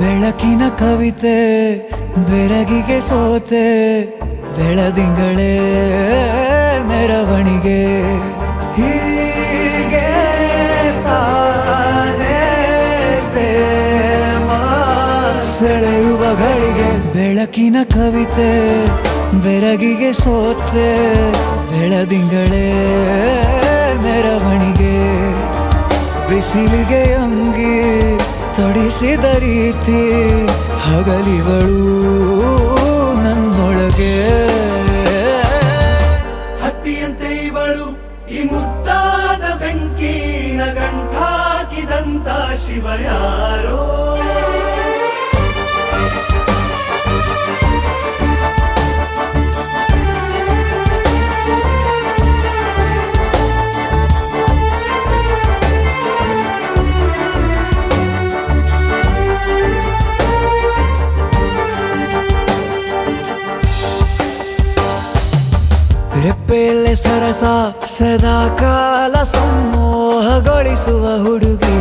ಬೆಳಕಿನ ಕವಿತೆ, ಬೆರಗಿಗೆ ಸೋತೆ, ಬೆಳದಿಂಗಳೇ ಮೆರವಣಿಗೆ. ಹೀಗೆ ತಾನೇ ಸೆಳೆಯುವ ಗಳಿಗೆ ಬೆಳಕಿನ ಕವಿತೆ, ಬೆರಗಿಗೆ ಸೋತೆ, ಬೆಳದಿಂಗಳೇ ಮೆರವಣಿಗೆ. ಬಿಸಿಲಿಗೆ ತೊಡಿಸಿದ ರೀತಿ ಹಗಲಿಗಳು ನನ್ನೊಳಗೆ. ಹತ್ತಿಯಂತೆ ಇವಳು ಈ ಮುತ್ತಾದ ಬೆಂಕಿನ ಗಂಟಾಕಿದಂತ ಶಿವ ಯಾರೋ? ರೆಪ್ಪೆಯಲ್ಲೇ ಸರಸ ಸದಾ ಕಾಲ ಸಂಮೋಹಗೊಳಿಸುವ ಹುಡುಗಿ.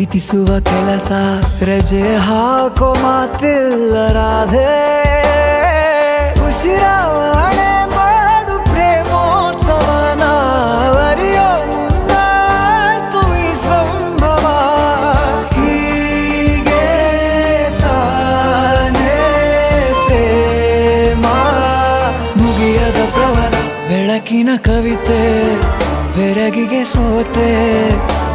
ಪ್ರೀತಿಸುವ ಕೆಲಸ, ರಜೆ ಹಾಕೋ ಮಾತಿಲ್ಲ ರಾಧೆ. ಉಸಿರಾವಣೆ ಮಾಡು ಪ್ರೇಮೋತ್ಸವನ ಈ ಸಂಭವ. ಹೀಗೆ ತಾನೇ ಮುಗಿಯದ ಪ್ರವರ, ಬೆಳಕಿನ ಕವಿತೆ, ಬೆರಗಿಗೆ ಸೋತೆ.